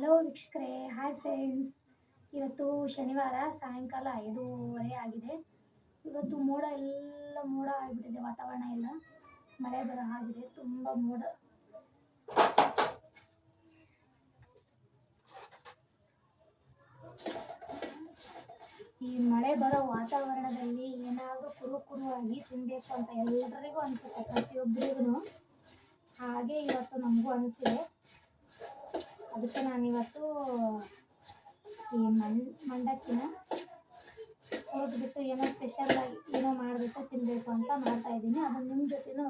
Hello ವೀಕ್ಷಕರೇ hi friends ಇವತ್ತು ಶನಿವಾರ, ಸಾಯಂಕಾಲ ಐದೂವರೆ ಆಗಿದೆ. ಇವತ್ತು ಮೋಡ ಎಲ್ಲ ಮೋಡ ಆಗಿಬಿಟ್ಟಿದೆ, ವಾತಾವರಣ ಎಲ್ಲ. ಮಳೆ ಬರೋ ಆಗಿದೆ ತುಂಬ ಮೋಡ. ಈ ಮಳೆ ಬರೋ ವಾತಾವರಣದಲ್ಲಿ ಏನಾದರೂ ಕುರು ಕುರುವಾಗಿ ತಿನ್ನಬೇಕು ಅಂತ ಎಲ್ಲರಿಗೂ ಅನಿಸುತ್ತೆ ಪ್ರತಿಯೊಬ್ಬರಿಗೂ ಹಾಗೆ ಇವತ್ತು ನಮಗೂ ಅನಿಸಿದೆ. ಅದಕ್ಕೆ ನಾನಿವತ್ತು ಈ ಮಣ್ ಮಂಡಕ್ಕಿನ ಹುರಿದ್ಬಿಟ್ಟು ಏನೋ ಸ್ಪೆಷಲ್ ಆಗಿ ಏನೋ ಮಾಡಿಬಿಟ್ಟು ತಿನ್ನಬೇಕು ಅಂತ ಮಾಡ್ತಾ ಇದ್ದೀನಿ. ಅದನ್ನು ನಿಮ್ಮ ಜೊತೆನೂ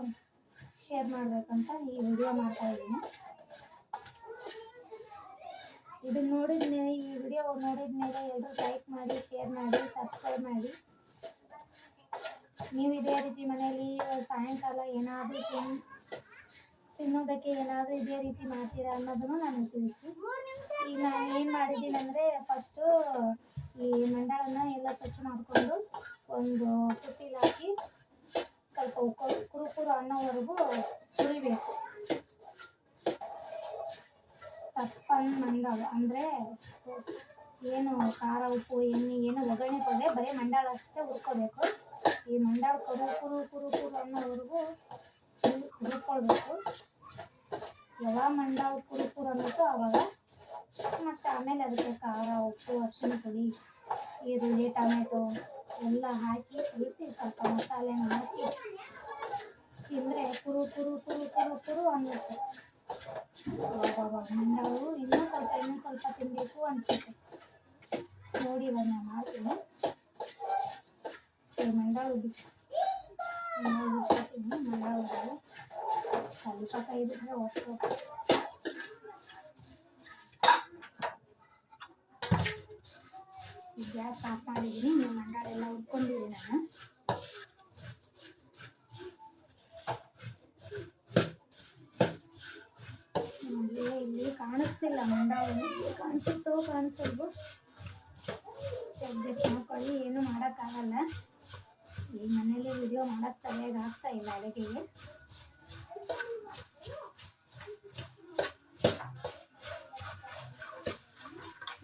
ಶೇರ್ ಮಾಡಬೇಕಂತ ಈ ವಿಡಿಯೋ ಮಾಡ್ತಾ ಇದ್ದೀನಿ. ಇದನ್ನ ನೋಡಿದ ಮೇಲೆ ಈ ವಿಡಿಯೋ ನೋಡಿದ ಮೇಲೆ ಎಲ್ಲರೂ ಲೈಕ್ ಮಾಡಿ ಶೇರ್ ಮಾಡಿ ಸಬ್ಸ್ಕ್ರೈಬ್ ಮಾಡಿ. ನೀವು ಇದೇ ರೀತಿ ಮನೆಯಲ್ಲಿ ಸಾಯಂಕಾಲ ಏನಾದರೂ ತಿನ್ ತಿನ್ನೋದಕ್ಕೆ ಏನಾದರೂ ಇದೇ ರೀತಿ ಮಾಡ್ತೀರಾ ಅನ್ನೋದನ್ನು ನಾನು ತಿಳಿಸಿ ಈಗ ನಾನು ಏನು ಮಾಡಿದ್ದೀನಿ ಅಂದರೆ ಫಸ್ಟು ಈ ಮಂಡಾಳನ್ನ ಎಲ್ಲ ಸ್ವಚ್ಛ ಮಾಡಿಕೊಂಡು ಒಂದು ಕುಟ್ಟಿಲ್ ಹಾಕಿ ಸ್ವಲ್ಪ ಕುರು ಕುರು ಅನ್ನೋವರೆಗೂ ಹುರಿಬೇಕು. ಸಪ್ಪನ್ ಮಂಡಾಳ ಅಂದರೆ ಏನು ಖಾರ, ಉಪ್ಪು, ಎಣ್ಣೆ, ಏನು ಒಗ್ಗರಣೆ ಕೊಡದೆ, ಬರೀ ಮಂಡಾಳ ಅಷ್ಟೇ ಹುರ್ಕೋಬೇಕು. ಈ ಮಂಡಾಳ ಕುರು ಕುರು ಕುರು ಕುರು ಅನ್ನೋವರೆಗೂ ಹುರ್- ಹುರ್ಕೊಳ್ಬೇಕು. ಯಾವಾಗ ಮಂಡಾಳ ಕುರು ಕುರು ಅನ್ನೋದು ಆವಾಗ ಮತ್ತು ಆಮೇಲೆ ಅದಕ್ಕೆ ಖಾರ, ಉಪ್ಪು ಅರಿಶಿನ ಪುಡಿ, ಈರುಳ್ಳಿ, ಟೊಮೆಟೊ ಎಲ್ಲ ಹಾಕಿ ಕಲಿಸಿ ಸ್ವಲ್ಪ ಮಸಾಲೆ ಹಾಕಿ ತಿಂದರೆ ಕುರು ಕುರು ಕುರು ಕುರು ಕುರು ಅನ್ನುತ್ತೆ. ಅವಾಗ ಮಂಡಾಳು ಇನ್ನೂ ಸ್ವಲ್ಪ ಇನ್ನೂ ಸ್ವಲ್ಪ ತಿನ್ನಬೇಕು ಅನಿಸುತ್ತೆ. ನೋಡಿ ಇವಾಗ ಮಾಡ್ತೀನಿ. ಮಂಡಾಳು ಬಿಸಿ ಮಂಡಾಳು ಬಿಸ್ಕೊತೀನಿ ಮಂಡಾಳು ಸ್ವಲ್ಪ ಕೈ ಬಿಟ್ಟರೆ ಒಟ್ಟು ಗ್ಯಾಸ್ ಆಫ್ ಮಾಡಿದ್ದೀನಿ ನೀವು ಮಂಡಾಳೆಲ್ಲ ಉಟ್ಕೊಂಡಿದ್ದೀನಿ ನಾನು ಇಲ್ಲಿ ಕಾಣಿಸ್ತಿಲ್ಲ ಮಂಡಾಳು ಕಾಣಿಸುತ್ತೋ ಕಾಣಿಸಲ್ವೋ ಅಡ್ಜಸ್ಟ್ ಮಾಡ್ಕೊಳ್ಳಿ ಏನು ಮಾಡೋಕ್ಕಾಗಲ್ಲ ಈ ಮನೇಲಿ ವಿಡಿಯೋ ಮಾಡೋಕ್ಕೆ ಸರಿಯಾಗಿ ಆಗ್ತಾ ಇಲ್ಲ ಅಡುಗೆಗೆ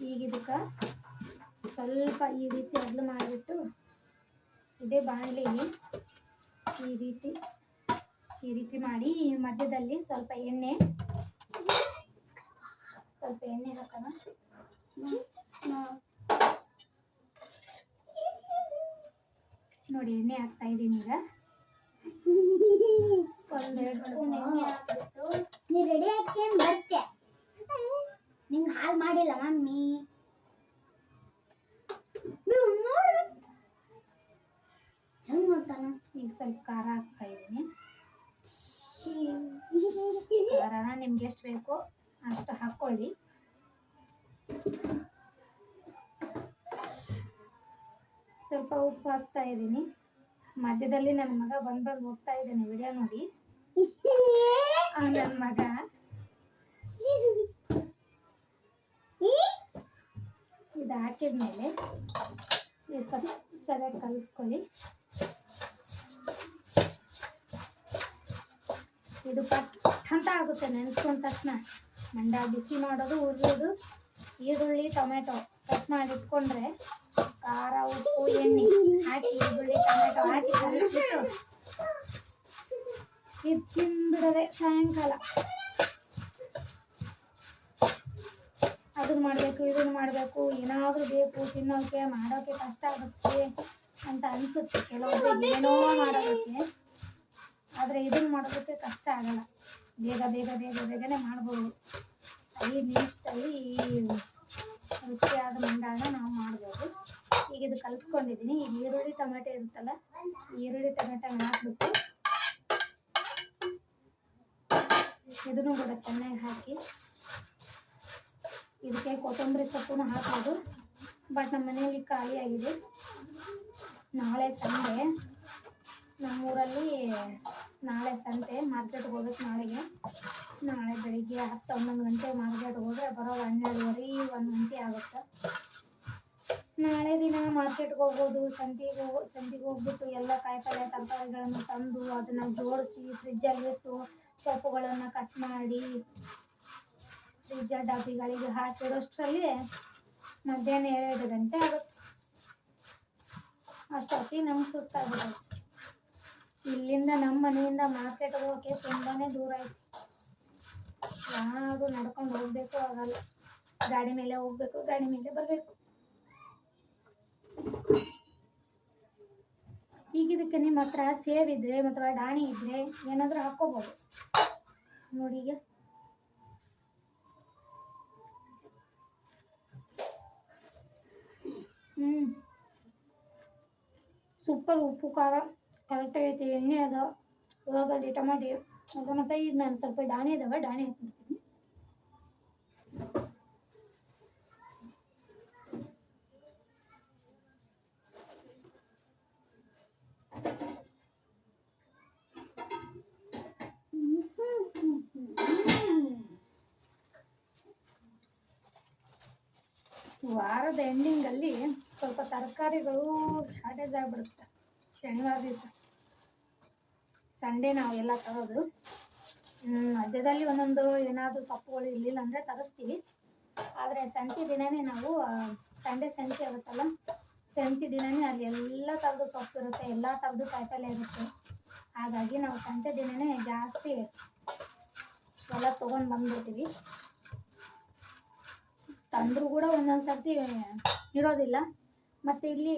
ಈಗ ಇದಕ್ಕೆ ಸ್ವಲ್ಪ ಈ ರೀತಿ ಅಗ್ಲು ಮಾಡಿಬಿಟ್ಟು ಇದೇ ಬಾಣಲಿಗೆ ಈ ರೀತಿ ಈ ರೀತಿ ಮಾಡಿ ಈ ಮಧ್ಯದಲ್ಲಿ ಸ್ವಲ್ಪ ಎಣ್ಣೆ ಸ್ವಲ್ಪ ಎಣ್ಣೆ ಹಾಕೋಣ. ನೋಡಿ ಎಣ್ಣೆ ಹಾಕ್ತಾ ಇದ್ದೀನಿ ಈಗ. ಒಂದೆರಡು ಸ್ಪೂನ್ ಎಣ್ಣೆ ಹಾಕ್ಬಿಟ್ಟು ಖಾರನ ನಿಮ್ಗೆ ಎಷ್ಟು ಬೇಕೋ ಅಷ್ಟು ಹಾಕ್ಕೊಳ್ಳಿ ಸ್ವಲ್ಪ ಉಪ್ಪು ಹಾಕ್ತಾ ಇದ್ದೀನಿ. ಮಧ್ಯದಲ್ಲಿ ನನ್ನ ಮಗ ಬಂದ್ ಬಂದು ಹೋಗ್ತಾ ಇದ್ದಾನೆ, ವಿಡಿಯೋ ನೋಡಿ. ನನ್ನ ಮಗ. ಇದು ಹಾಕಿದ್ಮೇಲೆ ಸ್ವಲ್ಪ ಸರಿಯಾಗಿ ಕಲಿಸ್ಕೊಳ್ಳಿ. ಇದು ಪಟ್ ಅಂತ ಆಗುತ್ತೆ, ನೆನೆಸ್ಕೊಂಡ ತಕ್ಷಣ. ಮಂಡ ಬಿಸಿ ಮಾಡೋದು ಹುರಿಯೋದು ಈರುಳ್ಳಿ, ಟೊಮೆಟೊ. ಕಟ್ ಮಾಡಿ ಇಟ್ಕೊಂಡ್ರೆ ಖಾರ, ಉಪ್ಪು, ಎಣ್ಣೆ ಹಾಕಿ, ಈರುಳ್ಳಿ, ಟೊಮೆಟೊ ಹಾಕಿ ಇದು ತಿಂದ್ಬಿಡದೆ ಸಾಯಂಕಾಲ. ಅದನ್ನ ಮಾಡಬೇಕು ಇದನ್ನ ಮಾಡಬೇಕು, ಏನಾದರೂ ಬೇಕು, ತಿನ್ನೋಕೆ, ಮಾಡೋಕೆ ಕಷ್ಟ ಆಗುತ್ತೆ ಅಂತ ಅನಿಸುತ್ತೆ. ಕೆಲವೊಬ್ಬರು ಏನೋ ಮಾಡೋದಕ್ಕೆ, ಆದರೆ ಇದನ್ನ ಮಾಡೋದಕ್ಕೆ ಕಷ್ಟ ಆಗಲ್ಲ. ಬೇಗ ಬೇಗ ಬೇಗ, ಬೇಗನೆ ಮಾಡ್ಬೋದು. ಐದು ನಿಮಿಷದಲ್ಲಿ ಈ ರುಚಿಯಾದ ಮಂಡಾಳನ ನಾವು ಮಾಡ್ಬೋದು. ಈಗ ಇದು ಕಲ್ಸ್ಕೊಂಡಿದ್ದೀನಿ ಈಗ ಈರುಳ್ಳಿ, ಟೊಮೆಟೊ ಇರುತ್ತಲ್ಲ ಈರುಳ್ಳಿ, ಟೊಮೆಟೊ ಹಾಕ್ಬಿಟ್ಟು ಇದನ್ನು ಕೂಡ ಚೆನ್ನಾಗಿ ಹಾಕಿ ಇದಕ್ಕೆ ಕೊತ್ತಂಬರಿ ಸೊಪ್ಪನ್ನು ಹಾಕೋದು ಬಟ್ ನಮ್ಮ ಮನೆಯಲ್ಲಿ ಖಾಲಿಯಾಗಿದೆ ನಾಳೆ ಸಂಡೆ. ನಮ್ಮೂರಲ್ಲಿ ನಾಳೆ ಸಂತೆ ಮಾರ್ಕೆಟ್ಗೆ ಹೋಗ್ಬೇಕು ನಾಳೆಗೆ. ನಾಳೆ ಬೆಳಿಗ್ಗೆ ಹತ್ತು, ಹನ್ನೊಂದು ಗಂಟೆ ಮಾರ್ಕೆಟ್ ಹೋದ್ರೆ ಬರೋ ಹನ್ನೆರಡುವರೆ, ಒಂದು ಗಂಟೆ ಆಗುತ್ತೆ. ನಾಳೆ ದಿನ ಮಾರ್ಕೆಟ್ಗೆ ಹೋಗೋದು, ಸಂತೆಗೆ ಹೋಗೋ, ಸಂತೆಗೆ ಹೋಗ್ಬಿಟ್ಟು ಎಲ್ಲ ಕಾಯಿಪಲ್ಯ ತರಕಾರಿಗಳನ್ನು ತಂದು ಅದನ್ನು ಜೋಡಿಸಿ ಫ್ರಿಜ್ಜಲ್ಲಿ ಇಟ್ಟು ಸೊಪ್ಪುಗಳನ್ನು ಕಟ್ ಮಾಡಿ ಫ್ರಿಜ್ಜ ಡಬ್ಬಿಗಳಿಗೆ ಹಾಕಿಡೋಷ್ಟರಲ್ಲಿ ಮಧ್ಯಾಹ್ನ ಎರಡು ಗಂಟೆ ಆಗುತ್ತೆ. ಅಷ್ಟೊತ್ತಿಗೆ ನಮ್ಗೆ ಸುಸ್ತಾಗ್ಬಿಡುತ್ತೆ ಇಲ್ಲಿಂದ ನಮ್ಮ ಮನೆಯಿಂದ ಮಾರ್ಕೆಟ್ಗೆ ಹೋಗೋಕೆ ತುಂಬಾ ದೂರ ಐತಿ ಯಾರು ನಡ್ಕೊಂಡು ಹೋಗ್ಬೇಕು ಆಗಲ್ಲ. ಗಾಡಿ ಮೇಲೆ ಹೋಗ್ಬೇಕು, ಗಾಡಿ ಮೇಲೆ ಬರಬೇಕು. ಈಗ ಇದಕ್ಕೆ ನಿಮ್ಮ ಹತ್ರ ಸೇವ್ ಇದ್ರೆ ಅಥವಾ ಡಾಣಿ ಇದ್ರೆ ಏನಾದರೂ ಹಾಕೋಬಹುದು ನೋಡಿ ಈಗ. ಹ್ಮ್. ಸೂಪರ್ ಉಪ್ಪು, ಖಾರ. ಕರೆಕ್ಟ್ ಐತಿ ಎಣ್ಣೆ ಅದ. ಉಳ್ಳಾಗಡ್ಡಿ ಟಮಾಟಿ. ಅದ ಮತ್ತು ಈಗ ನಾನು ಸ್ವಲ್ಪ ಡಾಣಿ ಇದಾವೆ ಡಾಣಿ ಹಾಕ್ಬಿಡ್ತೀನಿ. ವಾರದ ಎಂಡಿಂಗಲ್ಲಿ ಸ್ವಲ್ಪ ತರಕಾರಿಗಳು ಶಾರ್ಟೇಜ್ ಆಗಿಬಿಡುತ್ತೆ. ಶನಿವಾರ ದಿವಸ. ಸಂಡೇ ನಾವು ಎಲ್ಲ ತರೋದು. ಮಧ್ಯದಲ್ಲಿ ಒಂದೊಂದು ಏನಾದರೂ ಸೊಪ್ಪುಗಳು ಇರಲಿಲ್ಲ ಅಂದರೆ ತರಿಸ್ತೀವಿ. ಆದರೆ ಸಂತೆ ದಿನವೇ ನಾವು ಸಂಡೇ ಸಂತೆ ಆಗುತ್ತಲ್ಲ? ಸಂತೆ ದಿನವೇ ಅಲ್ಲಿ ಎಲ್ಲ ಥರದ್ದು ಸೊಪ್ಪು ಇರುತ್ತೆ, ಎಲ್ಲ ಥರದ್ದು ಕಾಯಿಪಲ್ಯ ಇರುತ್ತೆ. ಹಾಗಾಗಿ ನಾವು ಸಂತೆ ದಿನವೇ ಜಾಸ್ತಿ ಎಲ್ಲ ತೊಗೊಂಡು ಬಂದ್ಬಿಡ್ತೀವಿ. ತಂದರೂ ಕೂಡ ಒಂದೊಂದು ಸರ್ತಿ ಇರೋದಿಲ್ಲ. ಮತ್ತು ಇಲ್ಲಿ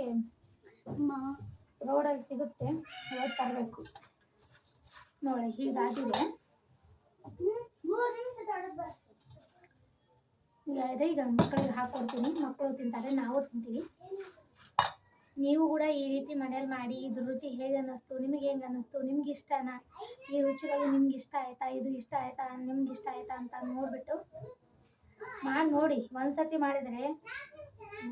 ರೋಡಲ್ಲಿ ಸಿಗುತ್ತೆ. ಹೋಗಿ ತರಬೇಕು. ನೋಡಿ, ಹೀಗಾಗಿದೆ. ಇದೆ ಈಗ ಮಕ್ಕಳಿಗೆ ಹಾಕ್ಕೊಡ್ತೀನಿ ಮಕ್ಕಳು ತಿಂತಾರೆ, ನಾವು ತಿಂತೀವಿ. ನೀವು ಕೂಡ ಈ ರೀತಿ ಮನೇಲಿ ಮಾಡಿ, ಇದ್ರ ರುಚಿ ಹೇಗೆ ಅನ್ನಿಸ್ತು, ನಿಮಗೆ ಹೆಂಗೆ ಅನ್ನಿಸ್ತು, ನಿಮ್ಗೆ ಇಷ್ಟನಾ? ಈ ರುಚಿಗಳು ನಿಮ್ಗೆ ಇಷ್ಟ ಆಯ್ತಾ? ಇದು ಇಷ್ಟ ಆಯ್ತಾ? ನಿಮ್ಗೆ ಇಷ್ಟ ಆಯ್ತಾ ಅಂತ ನೋಡಿಬಿಟ್ಟು ಮಾಡಿ ನೋಡಿ. ಒಂದ್ಸತಿ ಮಾಡಿದರೆ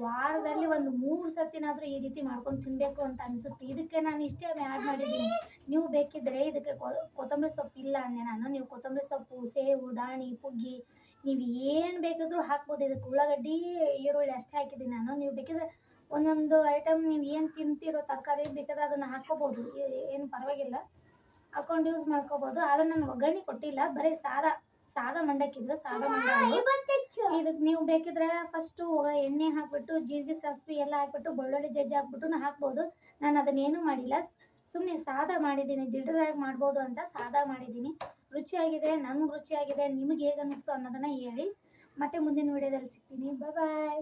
ವಾರದಲ್ಲಿ ಒಂದು ಮೂರು ಸತಿನಾದರೂ ಈ ರೀತಿ ಮಾಡ್ಕೊಂಡು ತಿನ್ನಬೇಕು ಅಂತ ಅನಿಸುತ್ತೆ. ಇದಕ್ಕೆ ನಾನು ಇಷ್ಟೇ ಆ್ಯಡ್ ಮಾಡಿದ್ದೀನಿ. ನೀವು ಬೇಕಿದ್ರೆ ಇದಕ್ಕೆ ಕೊತ್ತಂಬರಿ ಸೊಪ್ಪು ಇಲ್ಲ ಅಂದೆ ನಾನು. ನೀವು ಕೊತ್ತಂಬರಿ ಸೊಪ್ಪು ಸೇವು ದಾಣಿ ಪುಗ್ಗಿ, ನೀವು ಏನು ಬೇಕಿದ್ರೂ ಹಾಕ್ಬೋದು. ಇದಕ್ಕೆ ಉಳ್ಳಾಗಡ್ಡಿ, ಈರುಳ್ಳಿ ಅಷ್ಟೇ ಹಾಕಿದ್ದೀನಿ ನಾನು. ನೀವು ಬೇಕಿದ್ರೆ ಒಂದೊಂದು ಐಟಮ್ ನೀವು ಏನು ತಿಂತಿರೋ ತರಕಾರಿ ಬೇಕಾದ್ರೆ ಅದನ್ನು ಹಾಕ್ಕೋಬೋದು. ಏನು ಪರವಾಗಿಲ್ಲ. ಹಾಕೊಂಡು ಯೂಸ್ ಮಾಡ್ಕೋಬೋದು. ಆದರೆ ನಾನು ಒಗ್ಗರಣೆ ಕೊಟ್ಟಿಲ್ಲ. ಬರೀ ಸಾದಾ ಸಾದಾ ಮಂಡಕ್ಕಿದ್ರೆ ಸಾದಾ ಮಂಡಕ್ಕಿ. ಇದಕ್ಕೆ ನೀವು ಬೇಕಿದ್ರೆ ಫಸ್ಟು ಎಣ್ಣೆ ಹಾಕ್ಬಿಟ್ಟು ಜೀರಿಗೆ ಸಾಸಿವೆ ಎಲ್ಲ ಹಾಕ್ಬಿಟ್ಟು ಬೆಳ್ಳುಳ್ಳಿ ಜಜ್ಜಿ ಹಾಕ್ಬಿಟ್ಟು ಹಾಕ್ಬೋದು. ನಾನು ಅದನ್ನೇನು ಮಾಡಿಲ್ಲ. ಸುಮ್ಮನೆ ಸಾದಾ ಮಾಡಿದ್ದೀನಿ ದಿಢರಾಗಿ ಮಾಡ್ಬೋದು ಅಂತ ಸಾದಾ ಮಾಡಿದ್ದೀನಿ ರುಚಿಯಾಗಿದೆ ನನಗೆ ರುಚಿಯಾಗಿದೆ ನಿಮಗೆ ಹೇಗೆ ಅನ್ನಿಸ್ತು ಅನ್ನೋದನ್ನು ಹೇಳಿ. ಮತ್ತೆ ಮುಂದಿನ ವಿಡಿಯೋದಲ್ಲಿ ಸಿಗ್ತೀನಿ. ಬಾಯ್